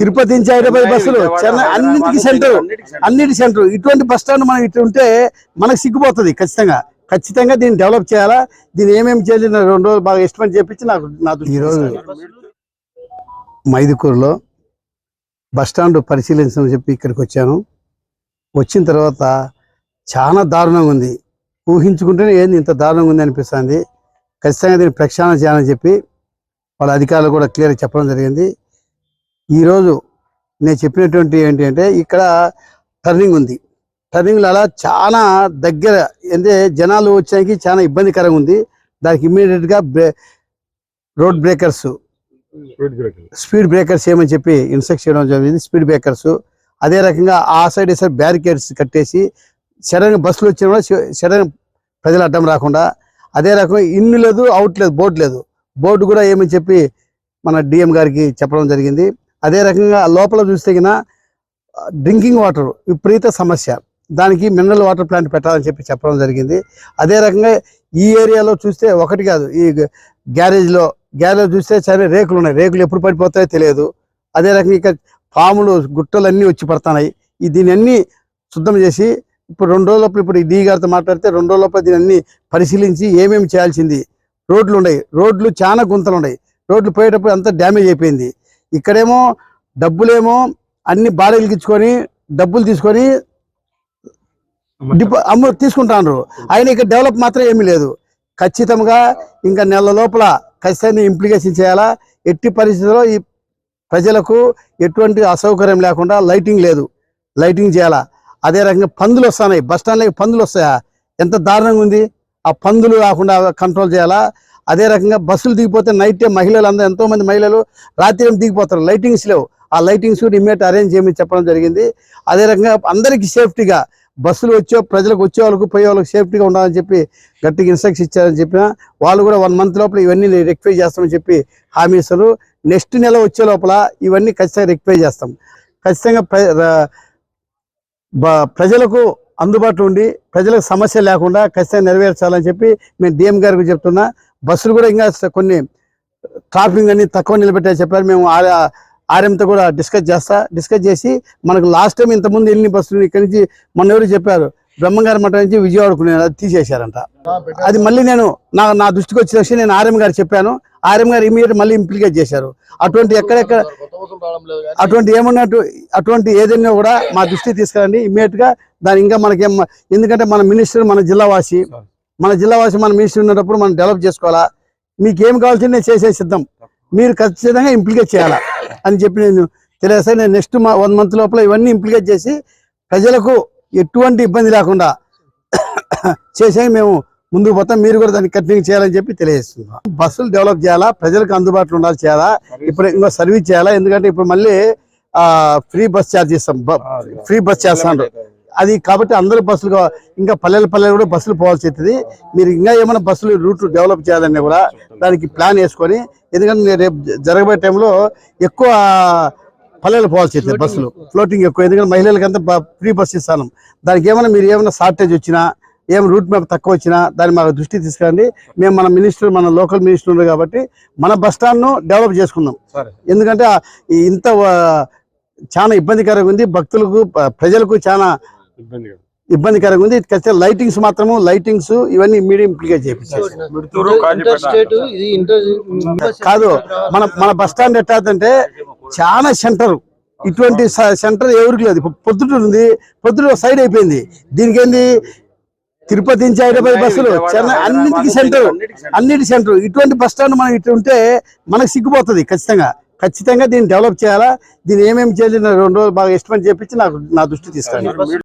తిరుపతి నుంచి హైదరాబాద్ బస్సులు చెన్నై అన్నిటికీ సెంటర్ అన్నిటి సెంటర్. ఇటువంటి బస్ స్టాండ్ మనం ఇటు ఉంటే మనకు సిగ్గుపోతుంది ఖచ్చితంగా. ఖచ్చితంగా దీన్ని డెవలప్ చేయాలా? దీన్ని ఏమేమి చేయాలి? రెండు రోజులు బాగా ఎస్టిమేట్ చేపించి నాకు నా ఈరోజు మైదుకూరులో బస్ స్టాండ్ పరిశీలించమని చెప్పి ఇక్కడికి వచ్చాను. వచ్చిన తర్వాత చాలా దారుణంగా ఉంది. ఊహించుకుంటేనే ఏంది ఇంత దారుణంగా ఉంది అనిపిస్తుంది. ఖచ్చితంగా దీన్ని ప్రక్షాళన చేయాలని చెప్పి వాళ్ళ అధికారులు కూడా క్లియర్గా చెప్పడం జరిగింది. ఈరోజు నేను చెప్పినటువంటి ఏంటి అంటే ఇక్కడ టర్నింగ్ ఉంది. టర్నింగ్లో అలా చాలా దగ్గర అంటే జనాలు వచ్చానికి చాలా ఇబ్బందికరంగా ఉంది. దానికి ఇమ్మీడియట్గా bre road breakers speed breakers ఏమని చెప్పి ఇన్స్ట్రక్ట్ చేయడం జరిగింది. స్పీడ్ బ్రేకర్స్ అదే రకంగా ఆ సైడ్ సైడ్ బ్యారికేడ్స్ కట్టేసి సడన్ బస్సులు వచ్చిన కూడా సడన్ ప్రజలు అడ్డం రాకుండా అదే రకంగా ఇన్ను లేదు అవుట్ లేదు బోర్డు లేదు. బోర్డు కూడా ఏమని చెప్పి మన డిఎం గారికి చెప్పడం జరిగింది. అదే రకంగా లోపల చూస్తే గిన డ్రింకింగ్ వాటర్ విపరీత సమస్య. దానికి మినరల్ వాటర్ ప్లాంట్ పెట్టాలని చెప్పి చెప్పడం జరిగింది. అదే రకంగా ఈ ఏరియాలో చూస్తే ఒకటి కాదు ఈ గ్యారేజ్లో గ్యారేజ్ చూస్తే సరే రేకులు ఉన్నాయి. రేకులు ఎప్పుడు పడిపోతాయో తెలియదు. అదే రకంగా ఇక పాములు గుట్టలు అన్నీ వచ్చి పడుతున్నాయి. ఈ దీని అన్ని శుద్ధం చేసి ఇప్పుడు రెండు రోజుల లోపల ఇప్పుడు ఈ డీ గారితో మాట్లాడితే రెండు రోజుల లోపల దీని అన్ని పరిశీలించి ఏమేమి చేయాల్సింది. రోడ్లు ఉన్నాయి. రోడ్లు చాలా గుంతలు ఉన్నాయి. రోడ్లు పోయేటప్పుడు అంతా డ్యామేజ్ అయిపోయింది. ఇక్కడేమో డబ్బులేమో అన్ని బాడీలు ఇచ్చుకొని డబ్బులు తీసుకొని డిపో అమ్ము తీసుకుంటాను ఆయన ఇక్కడ డెవలప్ మాత్రం ఏమీ లేదు. ఖచ్చితంగా ఇంకా నెల లోపల ఖచ్చితంగా ఇంప్లికేషన్ చేయాలా? ఎట్టి పరిస్థితుల్లో ఈ ప్రజలకు ఎటువంటి అసౌకర్యం లేకుండా లైటింగ్ లేదు. లైటింగ్ చేయాలా? అదే రకంగా పందులు వస్తున్నాయి. బస్ స్టాండ్లో పందులు వస్తాయా? ఎంత దారుణంగా ఉంది. ఆ పందులు రాకుండా కంట్రోల్ చేయాలా? అదే రకంగా బస్సులు దిగిపోతే నైట్ టైం మహిళలు అందరూ ఎంతో మంది మహిళలు రాత్రి ఏం దిగిపోతారు? లైటింగ్స్ లేవు. ఆ లైటింగ్స్ కూడా ఇమ్మీడియట్ అరేంజ్ చేయమని చెప్పడం జరిగింది. అదే రకంగా అందరికీ సేఫ్టీగా బస్సులు వచ్చే ప్రజలకు వచ్చే వాళ్ళకు పోయే వాళ్ళకి సేఫ్టీగా ఉండాలని చెప్పి గట్టిగా ఇన్స్ట్రక్షన్ ఇచ్చారని చెప్పిన వాళ్ళు కూడా వన్ మంత్ లోపల ఇవన్నీ రెక్టిఫై చేస్తామని చెప్పి హామీ ఇస్తారు. నెక్స్ట్ నెల వచ్చే లోపల ఇవన్నీ ఖచ్చితంగా రెక్టిఫై చేస్తాం. ఖచ్చితంగా ప్ర- బ- ప్రజలకు అందుబాటులో ఉండి ప్రజలకు సమస్య లేకుండా ఖచ్చితంగా నెరవేర్చాలని చెప్పి మేము డిఎం గారికి చెప్తున్నా. బస్సులు కూడా ఇంకా కొన్ని ట్రాఫిక్ అన్ని తక్కువ నిలబెట్టే చెప్పారు. మేము ఆర్ఎంతో కూడా డిస్కస్ చేస్తా డిస్కస్ చేసి మనకు లాస్ట్ టైం ఇంతకుముందు వెళ్ళిన బస్సులు ఇక్కడి నుంచి మొన్న ఎవరు చెప్పారు బ్రహ్మంగారి మఠం నుంచి విజయవాడకు నేను అది తీసేశారంట. అది మళ్ళీ నేను నా నా దృష్టికి వచ్చిన విషయం నేను ఆర్ఎం గారు చెప్పాను. ఆర్ఎం గారు ఇమీడియట్ మళ్ళీ ఇంప్లికేట్ చేశారు. అటువంటి ఎక్కడెక్కడ అటువంటి ఏమన్నట్టు అటువంటి ఏదైనా కూడా మా దృష్టికి తీసుకురండి. ఇమీడియట్గా దాని ఇంకా మనకేం ఎందుకంటే మన మినిస్టర్ మన జిల్లావాసి మన జిల్లావాసి మన మినిస్టర్ ఉన్నప్పుడు మనం డెవలప్ చేసుకోవాలా? మీకు ఏం కావాల్సింది నేను చేసే సిద్ధం మీరు ఖచ్చితంగా ఇంప్లికేట్ చేయాలా? అని చెప్పి నేను తెలియజేస్తాను నేను నెక్స్ట్ మా వన్ మంత్ లోపల ఇవన్నీ ఇంప్లికేట్ చేసి ప్రజలకు ఎటువంటి ఇబ్బంది లేకుండా చేసే మేము ముందుకు పోతాం. మీరు కూడా దాన్ని కంటిన్యూ చేయాలని చెప్పి తెలియజేస్తున్నాం. బస్సులు డెవలప్ చేయాలా? ప్రజలకు అందుబాటులో ఉండాలి చేయాలా? ఇప్పుడు ఇంకో సర్వీస్ చేయాలా? ఎందుకంటే ఇప్పుడు మళ్ళీ ఫ్రీ బస్ ఛార్జ్ ఇస్తాం ఫ్రీ బస్ చేస్తాను అది కాబట్టి అందరూ బస్సులు ఇంకా పల్లెల పల్లెలు కూడా బస్సులు పోవాల్సి అవుతుంది మీరు ఇంకా ఏమైనా బస్సులు రూట్ డెవలప్ చేయాలన్నా కూడా దానికి ప్లాన్ వేసుకొని ఎందుకంటే నేను రేపు జరగబోయే టైంలో ఎక్కువ పల్లెలు పోవాల్సి అవుతుంది బస్సులు. ఫ్లోటింగ్ ఎక్కువ. ఎందుకంటే మహిళలకంతా ఫ్రీ బస్ ఇస్తాను. దానికి ఏమైనా మీరు ఏమైనా షార్టేజ్ వచ్చినా ఏం రూట్ మ్యాప్ తక్కువ వచ్చినా దాన్ని మాకు దృష్టి తీసుకురండి. మేము మన మినిస్టర్ మన లోకల్ మినిస్టర్ ఉన్నారు కాబట్టి మన బస్ స్టాండ్ను డెవలప్ చేసుకుందాం. ఎందుకంటే ఇంత చాలా ఇబ్బందికరంగా ఉంది. భక్తులకు ప్రజలకు చాలా ఇబ్బందికరంగా ఉంది. ఖచ్చితంగా లైటింగ్స్ మాత్రము లైటింగ్స్ ఇవన్నీ మీడియం ఇంప్లికేట్ ఇంటర్ కాదు మన మన బస్ స్టాండ్ ఎట్టాదంటే చాలా సెంటర్. ఇటువంటి సెంటర్ ఎవరికి లేదు. పొద్దుటూరు ఉంది. పొద్దుటూరు సైడ్ అయిపోయింది. దీనికి ఏంది తిరుపతి నుంచి హైదరాబాద్ బస్సులు చెన్నై అన్నిటికీ సెంటర్. అన్నిటి సెంటర్. ఇటువంటి బస్ స్టాండ్ మనం ఇటు ఉంటే మనకు సిగ్గుపోతుంది ఖచ్చితంగా. ఖచ్చితంగా దీన్ని డెవలప్ చేయాలా? దీన్ని ఏమేమి చేయాలి? రెండు రోజులు బాగా ఎస్టిమేట్ చేపించి నాకు నా దృష్టి తీసుకురండి.